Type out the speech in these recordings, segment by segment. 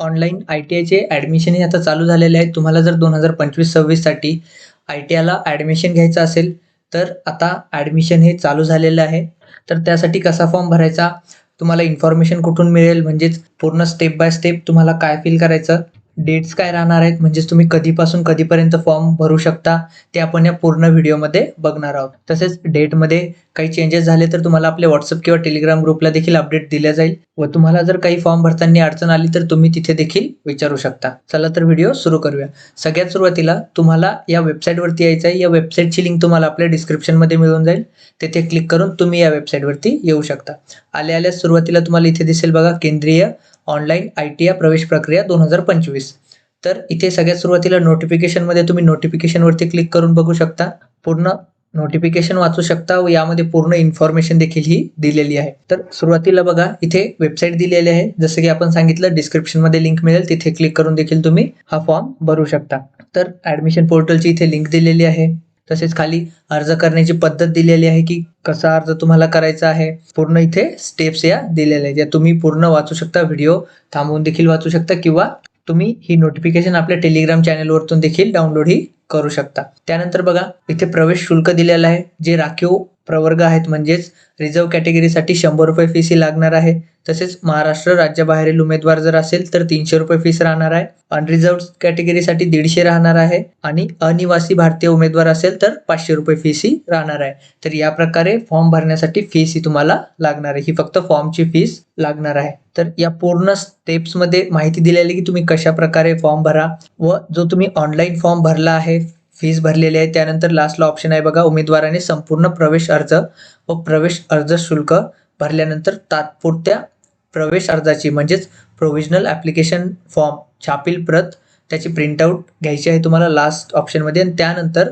Online I T आयचे ॲडमिशनही आता चालू झालेले आहे तुम्हाला जर दोन हजार पंचवीस सव्वीससाठी आय टी आयला ॲडमिशन घ्यायचं असेल तर आता ॲडमिशन हे चालू झालेलं आहे. तर त्यासाठी कसा फॉर्म भरायचा? तुम्हाला इन्फॉर्मेशन कुठून मिळेल? म्हणजेच पूर्ण स्टेप बाय स्टेप तुम्हाला काय फिल करायचं? डेट्स काय राहणार आहेत म्हणजेच तुम्ही कधीपासून कधीपर्यंत फॉर्म भरू शकता ते आपण या पूर्ण व्हिडिओमध्ये बघणार आहोत. तसेच डेटमध्ये काही चेंजेस झाले तर तुम्हाला आपल्या व्हॉट्सअप किंवा टेलिग्राम ग्रुपला देखील अपडेट दिल्या जाईल. व तुम्हाला जर काही फॉर्म भरताना अडचण आली तर तुम्ही तिथे देखील विचारू शकता. चला तर व्हिडिओ सुरू करूया. सगळ्यात सुरुवातीला तुम्हाला या वेबसाईटवरती यायचं आहे. या वेबसाईटची लिंक तुम्हाला आपल्या डिस्क्रिप्शनमध्ये मिळून जाईल. तेथे क्लिक करून तुम्ही या वेबसाईटवरती येऊ शकता. आल्या आल्या सुरुवातीला तुम्हाला इथे दिसेल बघा केंद्रीय ऑनलाईन आय टी आय प्रवेश प्रक्रिया दोन हजार पंचवीस. तर इथे सगळ्यात सुरुवातीला नोटिफिकेशनमध्ये तुम्ही नोटिफिकेशनवरती क्लिक करून बघू शकता. पूर्ण नोटिफिकेशन वाचू शकता व यामध्ये पूर्ण इन्फॉर्मेशन देखील ही दिलेली आहे. तर सुरुवातीला बघा इथे वेबसाईट दिलेली आहे. जसं की आपण सांगितलं डिस्क्रिप्शनमध्ये लिंक मिळेल. तिथे क्लिक करून देखील तुम्ही हा फॉर्म भरू शकता. तर ॲडमिशन पोर्टलची इथे लिंक दिलेली आहे. तसेच खाली अर्ज करण्याची पद्धत दिलेली आहे की कसा अर्ज तुम्हाला करायचा आहे. पूर्ण इथे स्टेप्स या दिलेल्या आहेत. या तुम्ही पूर्ण वाचू शकता व्हिडिओ थांबवून देखील वाचू शकता किंवा तुम्ही ही नोटिफिकेशन आपल्या टेलिग्राम चॅनलवरतून देखील डाउनलोड ही करू शकता. त्यानंतर बघा इथे प्रवेश शुल्क दिलेलं आहे. जे राखीव प्रवर्ग आहेत. म्हणजेच रिझर्व्ह कॅटेगरीसाठी शंभर रुपये फीस ही लागणार आहे. तसेच महाराष्ट्र राज्याबाहेरील उमेदवार जर असेल तर तीनशे रुपये फीस राहणार आहे. अनरिझर्व कॅटेगरीसाठी दीडशे राहणार आहे. आणि अनिवासी भारतीय उमेदवार असेल तर पाचशे रुपये फीस ही राहणार आहे. तर या प्रकारे फॉर्म भरण्यासाठी फीस ही तुम्हाला लागणार आहे. ही फक्त फॉर्मची फीस लागणार आहे. तर या पूर्ण स्टेप्समध्ये माहिती दिलेली की तुम्ही कशा प्रकारे फॉर्म भरा व जो तुम्ही ऑनलाईन फॉर्म भरला आहे फीज भरलेली आहे. त्यानंतर लास्टला ऑप्शन आहे बघा उमेदवाराने संपूर्ण प्रवेश अर्ज व प्रवेश अर्ज शुल्क भरल्यानंतर तात्पुरत्या प्रवेश अर्जाची म्हणजेच प्रोव्हिजनल ॲप्लिकेशन फॉर्म छापील प्रत त्याची प्रिंटआउट घ्यायची आहे तुम्हाला लास्ट ऑप्शनमध्ये आणि त्यानंतर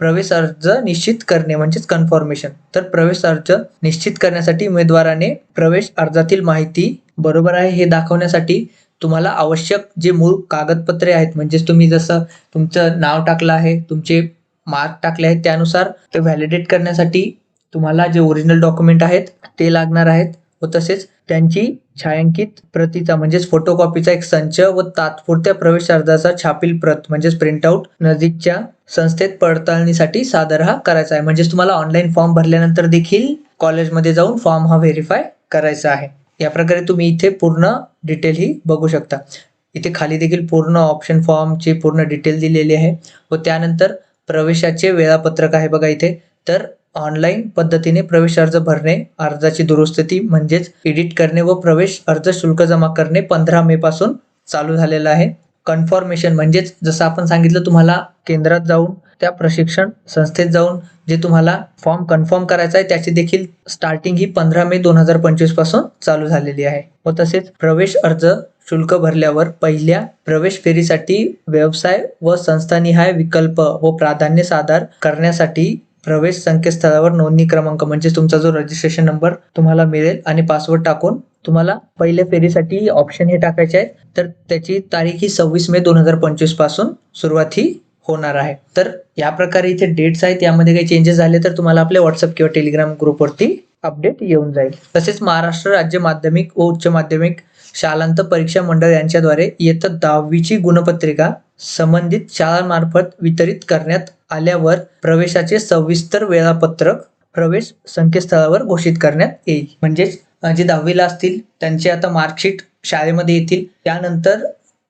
प्रवेश अर्ज निश्चित करणे म्हणजेच कन्फर्मेशन तर प्रवेश अर्ज निश्चित करण्यासाठी उमेदवाराने प्रवेश अर्जातील माहिती बरोबर आहे हे दाखवण्यासाठी तुम्हाला आवश्यक जे मूळ कागदपत्रे आहेत म्हणजेच तुम्ही जसं तुमचं नाव टाकलं आहे तुमचे मार्क टाकले आहेत त्यानुसार ते व्हॅलिडेट करण्यासाठी तुम्हाला जे ओरिजिनल डॉक्युमेंट आहेत ते लागणार आहेत व तसेच त्यांची छायांकित प्रतीचा म्हणजेच फोटोकॉपीचा एक संच व तात्पुरत्या प्रवेश अर्जाचा छापील प्रत म्हणजेच प्रिंटआउट नजीकच्या संस्थेत पडताळणीसाठी सादर हा करायचा आहे. म्हणजेच तुम्हाला ऑनलाईन फॉर्म भरल्यानंतर देखील कॉलेजमध्ये जाऊन फॉर्म हा व्हेरीफाय करायचा आहे. या प्रकारे तुम्ही इथे पूर्ण डिटेल ही बघू शकता. इथे खाली देखील पूर्ण ऑप्शन फॉर्मची पूर्ण डिटेल दिलेली आहे व त्यानंतर प्रवेशाचे वेळापत्रक आहे बघा इथे. तर ऑनलाईन पद्धतीने प्रवेश अर्ज भरणे अर्जाची दुरुस्ती म्हणजेच एडिट करणे व प्रवेश अर्ज शुल्क जमा करणे पंधरा मे पासून चालू झालेलं आहे. कन्फर्मेशन म्हणजेच जसं आपण सांगितलं तुम्हाला केंद्रात जाऊन त्या प्रशिक्षण संस्थेत जाऊन जे तुम्हाला फॉर्म कन्फर्म करायचा आहे त्याची देखील स्टार्टिंग ही पंधरा मे दोन हजार पंचवीसपासून चालू झालेली आहे. व तसेच प्रवेश अर्ज शुल्क भरल्यावर पहिल्या प्रवेश फेरीसाठी व्यवसाय व संस्थानिहाय विकल्प व प्राधान्य सादर करण्यासाठी प्रवेश संकेतस्थळावर नोंदणी क्रमांक म्हणजे तुमचा जो रजिस्ट्रेशन नंबर तुम्हाला मिळेल आणि पासवर्ड टाकून तुम्हाला पहिल्या फेरीसाठी ऑप्शन हे टाकायचे आहे तर त्याची तारीख ही सव्वीस मे दोन हजार पंचवीसपासून सुरुवात ही होणार आहे. तर या प्रकारे इथे डेट्स आहेत. यामध्ये काही चेंजेस झाले तर तुम्हाला आपल्या व्हॉट्सअप किंवा टेलिग्राम ग्रुपवरती अपडेट येऊन जाईल. तसेच महाराष्ट्र राज्य माध्यमिक व उच्च माध्यमिक शालांत परीक्षा मंडळ यांच्याद्वारे इयत्ता दहावीची गुणपत्रिका संबंधित शाळांमार्फत वितरित करण्यात आल्यावर प्रवेशाचे सविस्तर वेळापत्रक प्रवेश संकेतस्थळावर घोषित करण्यात येईल. म्हणजेच जे दहावीला असतील त्यांचे आता मार्कशीट शाळेमध्ये येतील. त्यानंतर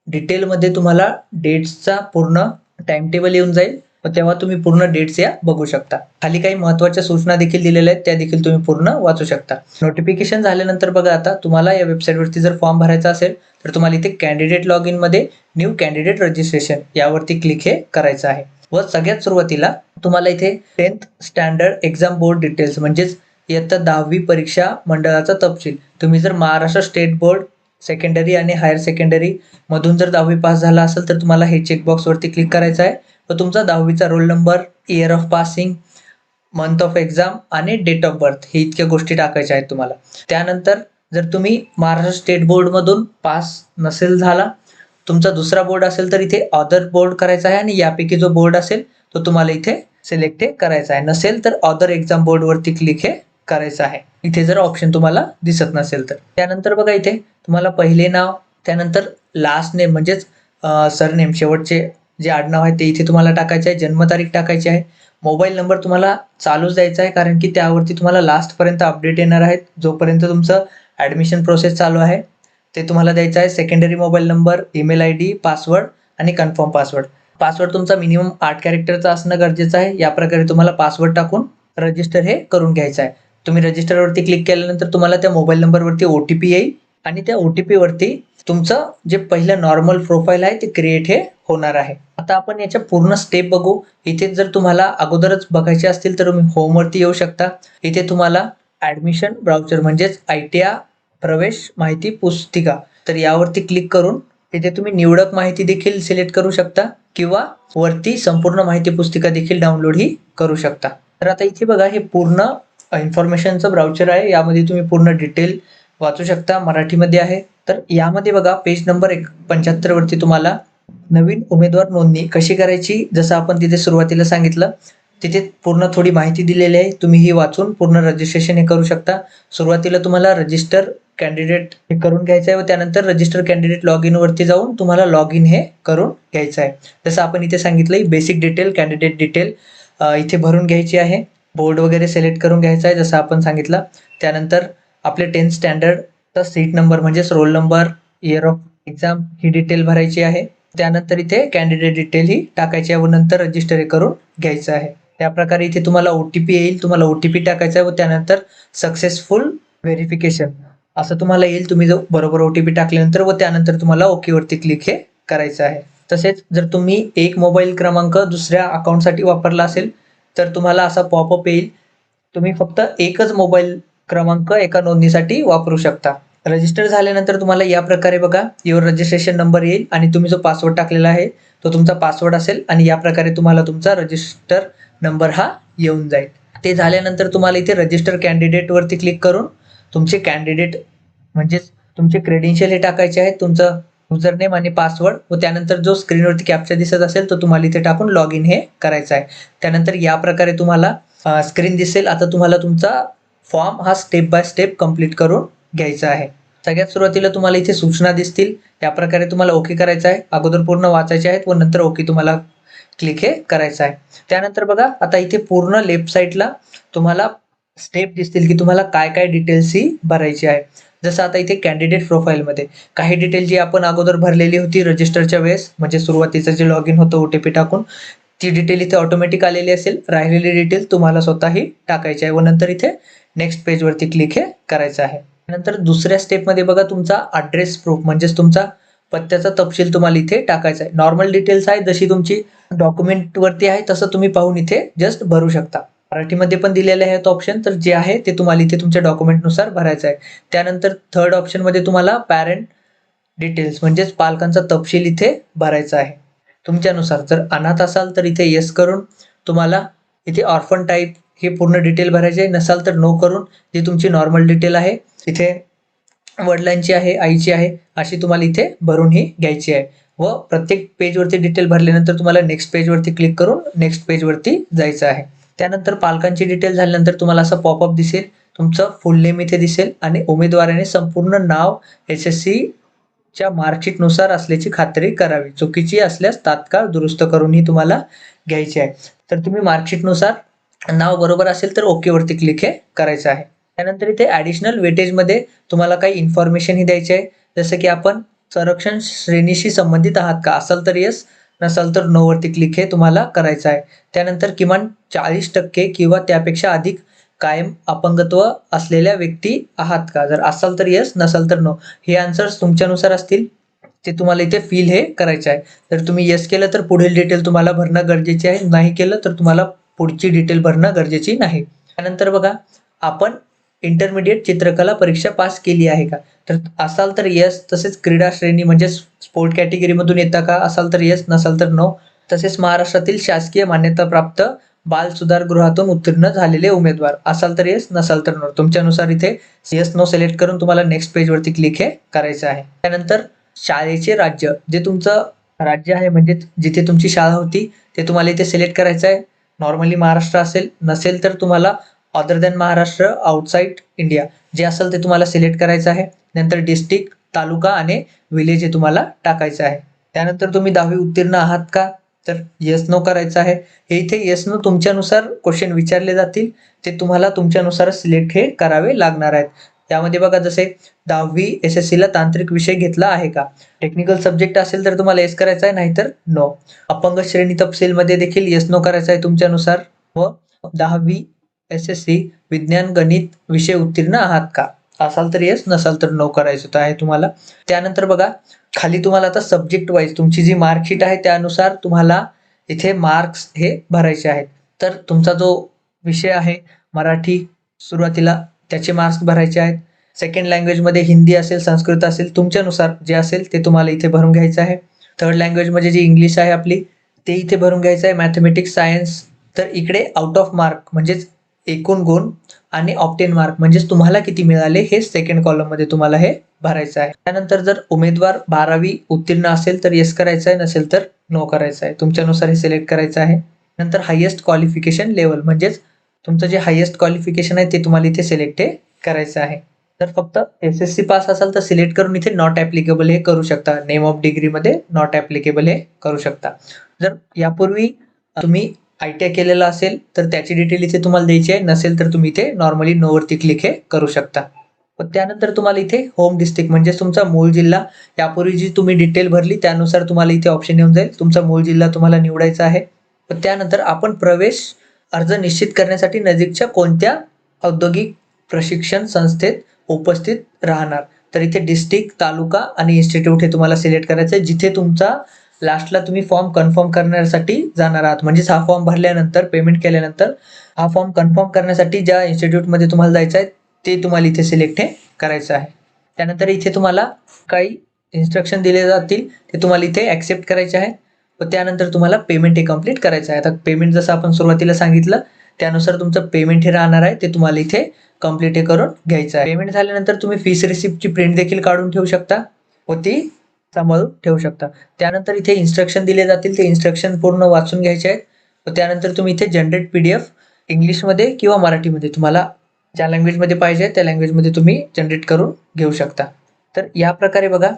डिटेलमध्ये तुम्हाला डेट्सचा पूर्ण टाइम टेबल येऊन जाईल. व तेव्हा तुम्ही पूर्ण डेट्स या बघू शकता. खाली काही महत्त्वाच्या सूचना देखील दिलेल्या आहेत त्या देखील तुम्ही पूर्ण वाचू शकता. नोटिफिकेशन झाल्यानंतर बघा आता तुम्हाला या वेबसाईटवरती जर फॉर्म भरायचा असेल तर तुम्हाला इथे कॅन्डिडेट लॉग इनमध्ये न्यू कॅन्डिडेट रजिस्ट्रेशन यावरती क्लिक हे करायचं आहे. व सगळ्यात सुरुवातीला तुम्हाला इथे tenth standard exam board details म्हणजेच इयत्ता दहावी परीक्षा मंडळाचा तपशील. तुम्ही जर महाराष्ट्र स्टेट बोर्ड सेकंडरी आणि हायर सेकंडरी मधून जर दहावी पास झाला असेल तर तुम्हाला हे चेकबॉक्सवरती क्लिक करायचं आहे. व तुमचा दहावीचा roll number year of passing month of exam आणि डेट ऑफ बर्थ हे इतक्या गोष्टी टाकायच्या आहेत तुम्हाला. त्यानंतर जर तुम्ही महाराष्ट्र स्टेट बोर्डमधून पास नसेल झाला तुमचा दुसरा बोर्ड असेल तर इथे अदर बोर्ड करायचा आहे आणि यापैकी जो बोर्ड असेल तो तुम्हाला इथे सिलेक्ट हे करायचा आहे. नसेल तर अदर एक्झाम बोर्डवरती क्लिक हे करायचं आहे. इथे जर ऑप्शन तुम्हाला दिसत नसेल तर. त्यानंतर बघा इथे तुम्हाला पहिले नाव त्यानंतर लास्ट नेम म्हणजेच सरनेम शेवटचे जे आडनाव आहे ते इथे तुम्हाला टाकायचे आहे. जन्मतारीख टाकायची आहे. मोबाईल नंबर तुम्हाला चालूच द्यायचा आहे कारण की त्यावरती तुम्हाला लास्टपर्यंत अपडेट येणार आहेत. जोपर्यंत तुमचं ॲडमिशन प्रोसेस चालू आहे ते तुम्हाला द्यायचं आहे. Secondary mobile number email I D password आणि कन्फर्म पासवर्ड पासवर्ड तुमचा मिनिमम आठ कॅरेक्टरचा असणं गरजेचं आहे. या प्रकारे तुम्हाला पासवर्ड टाकून रजिस्टर हे करून घ्यायचं आहे. तुम्ही रजिस्टरवरती क्लिक केल्यानंतर तुम्हाला त्या मोबाईल नंबरवरती ओ टी पी येईल आणि त्या ओ टी पीवरती तुमचं जे पहिलं नॉर्मल प्रोफाईल आहे ते क्रिएट हे होणार आहे. आता आपण याच्या पूर्ण स्टेप बघू. इथे जर तुम्हाला अगोदरच बघायचे असतील तर तुम्ही होमवरती येऊ शकता. इथे तुम्हाला ॲडमिशन ब्राउचर म्हणजेच आय टी आय प्रवेश माहिती पुस्तिका. तर यावरती क्लिक करून इथे तुम्ही निवडक माहिती देखील सिलेक्ट करू शकता किंवा वरती संपूर्ण माहिती पुस्तिका देखील डाउनलोड ही करू शकता. तर आता इथे बघा हे पूर्ण इन्फॉर्मेशनचं ब्राउचर आहे. यामध्ये तुम्ही पूर्ण डिटेल वाचू शकता. मराठीमध्ये आहे. तर यामध्ये बघा पेज नंबर एक पंच्याहत्तरवरती तुम्हाला नवीन उमेदवार नोंदणी कशी करायची? जसं आपण तिथे सुरुवातीला सांगितलं तिथे पूर्ण थोडी माहिती दिलेली आहे. तुम्ही ही वाचून पूर्ण रजिस्ट्रेशन हे करू शकता. सुरुवातीला तुम्हाला रजिस्टर कॅन्डिडेट हे करून घ्यायचं आहे व त्यानंतर रजिस्टर कॅन्डिडेट लॉग इनवरती जाऊन तुम्हाला लॉग इन हे करून घ्यायचं आहे. जसं आपण इथे सांगितलं बेसिक डिटेल कॅन्डिडेट डिटेल इथे भरून घ्यायची आहे. बोर्ड वगैरे सिलेक्ट करून घ्यायचा आहे जसं आपण सांगितलं. त्यानंतर आपले टेन्थ स्टँडर्डचा सीट नंबर म्हणजेच roll number year of exam he detail भरायची आहे. त्यानंतर इथे कॅन्डिडेट डिटेल ही टाकायची आहे व नंतर रजिस्टर करून घ्यायचं आहे. त्या प्रकारे इथे तुम्हाला ओ टी पी येईल तुम्हाला ओ टी पी टाकायचा आहे व त्यानंतर सक्सेसफुल व्हेरिफिकेशन असं तुम्हाला येईल तुम्ही जो बरोबर ओ टी पी टाकल्यानंतर व त्यानंतर तुम्हाला ओकेवरती क्लिक हे करायचं आहे. तसेच जर तुम्ही एक मोबाईल क्रमांक दुसऱ्या अकाउंटसाठी वापरला असेल तर तुम्हाला असा पॉपअप येईल. तुम्ही फक्त एकच मोबाईल क्रमांक एका नोंदणीसाठी वापरू शकता. रजिस्टर झाल्यानंतर तुम्हाला या प्रकारे बघा युअर रजिस्ट्रेशन नंबर येईल आणि तुम्ही जो पासवर्ड टाकलेला आहे तो तुमचा पासवर्ड असेल आणि या प्रकारे तुम्हाला तुमचा रजिस्टर नंबर हा येऊन जाईल. ते झाल्यानंतर तुम्हाला इथे रजिस्टर कॅन्डिडेटवरती क्लिक करून तुमचे कॅन्डिडेट म्हणजेच तुमचे क्रेडेन्शियल हे टाकायचे आहेत. तुमचं युजरनेम आणि पासवर्ड व त्यानंतर जो स्क्रीनवरती कॅप्चर दिसत असेल तो तुम्हाला इथे टाकून लॉग इन हे करायचं आहे. त्यानंतर या प्रकारे तुम्हाला स्क्रीन दिसेल. आता तुम्हाला तुमचा फॉर्म हा स्टेप बाय स्टेप कंप्लीट करून घ्यायचा आहे. सगळ्यात सुरुवातीला तुम्हाला इथे सूचना दिसतील. त्या प्रकारे तुम्हाला ओके करायचं आहे. अगोदर पूर्ण वाचायचे आहेत व नंतर ओके तुम्हाला क्लिक हे करायचं आहे. त्यानंतर बघा आता इथे पूर्ण लेफ्ट साईडला तुम्हाला स्टेप दिसतील की तुम्हाला काय काय डिटेल्स ही भरायची आहे. जसं आता इथे कॅन्डिडेट प्रोफाईलमध्ये काही डिटेल जी आपण अगोदर भरलेली होती रजिस्टरच्या वेळेस म्हणजे सुरुवातीचं जे लॉग इन होतं ओ टी पी टाकून ती डिटेल इथे ऑटोमॅटिक आलेली असेल. राहिलेली डिटेल तुम्हाला स्वतःही टाकायची आहे व नंतर इथे नेक्स्ट पेजवरती क्लिक हे करायचं आहे. नंतर दुसऱ्या स्टेपमध्ये बघा तुमचा ॲड्रेस प्रूफ म्हणजेच तुमचा पत्त्याचा तपशील तुम्हाला इथे टाकायचा आहे. नॉर्मल डिटेल्स आहे जशी तुमची डॉक्युमेंटवरती आहे तसं तुम्ही पाहून इथे जस्ट भरू शकता. मराठीमध्ये पण दिलेले आहेत ऑप्शन तर जे आहे ते तुम्हाला इथे तुमच्या डॉक्युमेंटनुसार भरायचं आहे. त्यानंतर थर्ड ऑप्शनमध्ये तुम्हाला पॅरेंट डिटेल्स म्हणजेच पालकांचा तपशील इथे भरायचा आहे. तुमच्यानुसार जर अनाथ असाल तर इथे येस करून तुम्हाला इथे ऑर्फन टाईप हे पूर्ण डिटेल भरायचे आहे. नसाल तर नो करून जी तुमची नॉर्मल डिटेल आहे इथे वडिलांची आहे आईची आहे अशी तुम्हाला इथे भरून ही घ्यायची आहे. व प्रत्येक पेजवरती डिटेल भरल्यानंतर तुम्हाला नेक्स्ट पेजवरती क्लिक करून नेक्स्ट पेजवरती जायचं आहे. त्यानंतर पालकांची डिटेल झाल्यानंतर तुम्हाला असं पॉपअप दिसेल. तुमचं फुल नेम इथे दिसेल आणि उमेदवाराने संपूर्ण नाव एस एस सीच्या मार्कशीटनुसार असल्याची खात्री करावी. चुकीची असल्यास तात्काळ दुरुस्त करूनही तुम्हाला घ्यायची आहे. तर तुम्ही मार्कशीटनुसार नाव बरोबर असेल तर ओकेवरती क्लिक हे करायचं आहे. त्यानंतर इथे ॲडिशनल वेटेजमध्ये तुम्हाला काही इन्फॉर्मेशन ही द्यायची आहे. जसं की आपण संरक्षण श्रेणीशी संबंधित आहात का? असाल तर येस नसाल तर नोवरती क्लिक हे तुम्हाला करायचं आहे. त्यानंतर किमान चाळीस टक्के किंवा त्यापेक्षा अधिक कायम अपंगत्व असलेल्या व्यक्ती आहात का? जर असाल तर येस नसाल तर नो हे आन्सर्स तुमच्यानुसार असतील. ते तुम्हाला इथे फील हे करायचं आहे. जर तुम्ही येस केलं तर पुढील डिटेल तुम्हाला भरणं गरजेचे आहे. नाही केलं तर तुम्हाला पुढची डिटेल भरणं गरजेची नाही. त्यानंतर बघा आपण इंटरमिडिएट चित्रकला परीक्षा पास केली आहे का? तर असाल तर येस तसेच क्रीडा श्रेणी म्हणजे स्पोर्ट कॅटेगरीमधून येता का? असाल तर येस नसाल तर नो तसेच महाराष्ट्रातील शासकीय मान्यताप्राप्त बाल सुधार गृहातून उत्तीर्ण झालेले उमेदवार. असाल तर येस नसाल तर नो तुमच्यानुसार इथे येस नो सिलेक्ट करून तुम्हाला नेक्स्ट पेजवरती क्लिक हे करायचं आहे. त्यानंतर शाळेचे राज्य. जे तुमचं राज्य आहे म्हणजे जिथे तुमची शाळा होती ते तुम्हाला इथे सिलेक्ट करायचं आहे. नॉर्मली महाराष्ट्र असेल नसेल तर तुम्हाला other than Maharashtra outside India जे असेल ते तुम्हाला सिलेक्ट करायचं आहे. नंतर डिस्ट्रिक्ट तालुका आणि विलेज हे तुम्हाला टाकायचं आहे. त्यानंतर तुम्ही दहावी उत्तीर्ण आहात का? तर येस नो करायचं आहे. हे इथे येस नो तुमच्यानुसार क्वेश्चन विचारले जातील. ते तुम्हाला तुमच्यानुसार सिलेक्ट हे करावे लागणार आहेत. त्यामध्ये बघा जसे दहावी एस एस सीला तांत्रिक विषय घेतला आहे का? टेक्निकल सब्जेक्ट असेल तर तुम्हाला येस करायचं आहे नाहीतर नो अपंग श्रेणी तपशीलमध्ये देखील येस नो करायचं आहे तुमच्यानुसार. व दहावी एस एस सी विज्ञान गणित विषय उत्तीर्ण आहात का? असाल तर येस नसाल तर नो करायचं तर आहे तुम्हाला. त्यानंतर बघा खाली तुम्हाला आता सब्जेक्ट वाईज तुमची जी मार्कशीट आहे त्यानुसार तुम्हाला इथे मार्क्स हे भरायचे आहेत. तर तुमचा जो विषय आहे मराठी सुरुवातीला त्याचे मार्क्स भरायचे आहेत. सेकंड लँग्वेजमध्ये हिंदी असेल संस्कृत असेल तुमच्यानुसार जे असेल ते तुम्हाला इथे भरून घ्यायचं आहे. थर्ड लँग्वेजमध्ये जी इंग्लिश आहे आपली ते इथे भरून घ्यायचं आहे. मॅथमॅटिक्स सायन्स तर इकडे आउट ऑफ मार्क म्हणजेच एकूण गुण आणि ऑप्टेन मार्क म्हणजेच तुम्हाला किती मिळाले हे सेकंड कॉलममध्ये तुम्हाला हे भरायचं आहे. त्यानंतर जर उमेदवार बारावी उत्तीर्ण असेल तर येस करायचं आहे नसेल तर नो करायचं आहे. तुमच्यानुसार हे सिलेक्ट करायचं आहे. नंतर हायेस्ट क्वालिफिकेशन लेवल म्हणजेच तुमचं जे हायेस्ट क्वालिफिकेशन आहे ते तुम्हाला इथे सिलेक्ट हे करायचं आहे. तर फक्त एस एस सी पास असाल तर सिलेक्ट करून इथे नॉट ॲप्लिकेबल हे करू शकता. नेम ऑफ डिग्रीमध्ये नॉट ॲप्लिकेबल हे करू शकता. जर यापूर्वी तुम्ही आय टी आय केलेलं असेल तर त्याची डिटेल इथे तुम्हाला द्यायची आहे. नसेल तर तुम्ही इथे नॉर्मली नोवरती क्लिक हे करू शकता. त्यानंतर तुम्हाला इथे होम डिस्ट्रिक्ट म्हणजेच तुमचा मूळ जिल्हा यापूर्वी जी तुम्ही डिटेल भरली त्यानुसार तुम्हाला इथे ऑप्शन येऊन जाईल. तुमचा मूळ जिल्हा तुम्हाला निवडायचा आहे. त्यानंतर आपण प्रवेश अर्ज निश्चित करण्यासाठी नजीकच्या कोणत्या औद्योगिक प्रशिक्षण संस्थेत उपस्थित राहणार? तर इथे डिस्ट्रिक्ट तालुका आणि इन्स्टिट्यूट हे तुम्हाला सिलेक्ट करायचं आहे. जिथे तुमचा लास्टला तुम्ही फॉर्म कन्फर्म करण्यासाठी जाणार आहात. म्हणजेच हा फॉर्म भरल्यानंतर पेमेंट केल्यानंतर हा फॉर्म कन्फर्म करण्यासाठी ज्या इन्स्टिट्यूटमध्ये तुम्हाला जायचं आहे ते तुम्हाला इथे सिलेक्ट हे करायचं आहे. त्यानंतर इथे तुम्हाला काही इन्स्ट्रक्शन दिले जातील ते तुम्हाला इथे ॲक्सेप्ट करायचे आहे. व त्यानंतर तुम्हाला पेमेंट हे कंप्लीट करायचं आहे. आता पेमेंट जसं आपण सुरुवातीला सांगितलं त्यानुसार तुमचं पेमेंट हे राहणार आहे ते तुम्हाला इथे कंप्लीट हे करून घ्यायचं आहे. पेमेंट झाल्यानंतर तुम्ही फीस रिसिप्टची प्रिंट देखील काढून ठेवू शकता. व ती सांभाळून ठेवू शकता. त्यानंतर इथे इन्स्ट्रक्शन दिले जातील. ते इन्स्ट्रक्शन पूर्ण वाचून घ्यायचे आहेत. व त्यानंतर तुम्ही इथे जनरेट पी डी एफ इंग्लिशमध्ये किंवा मराठीमध्ये तुम्हाला ज्या लँग्वेजमध्ये पाहिजे त्या लँग्वेजमध्ये तुम्ही जनरेट करून घेऊ शकता. तर या प्रकारे बघा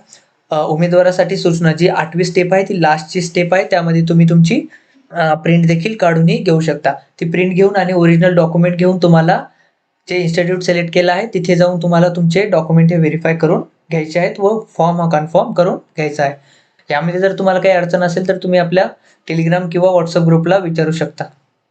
उमेदवारासाठी सूचना. जी आठवी स्टेप आहे ती लास्टची स्टेप आहे. त्यामध्ये तुम्ही तुमची प्रिंट देखील काढूनही घेऊ शकता. ती प्रिंट घेऊन आणि ओरिजिनल डॉक्युमेंट घेऊन तुम्हाला जे इन्स्टिट्यूट सिलेक्ट केलं आहे तिथे जाऊन तुम्हाला तुमचे डॉक्युमेंट हे व्हेरीफाय करून घ्यायचे आहेत व फॉर्म हा कन्फर्म करून घ्यायचा आहे. यामध्ये जर तुम्हाला काही अडचण असेल तर तुम्ही आपल्या टेलिग्राम किंवा व्हॉट्सअप ग्रुपला विचारू शकता.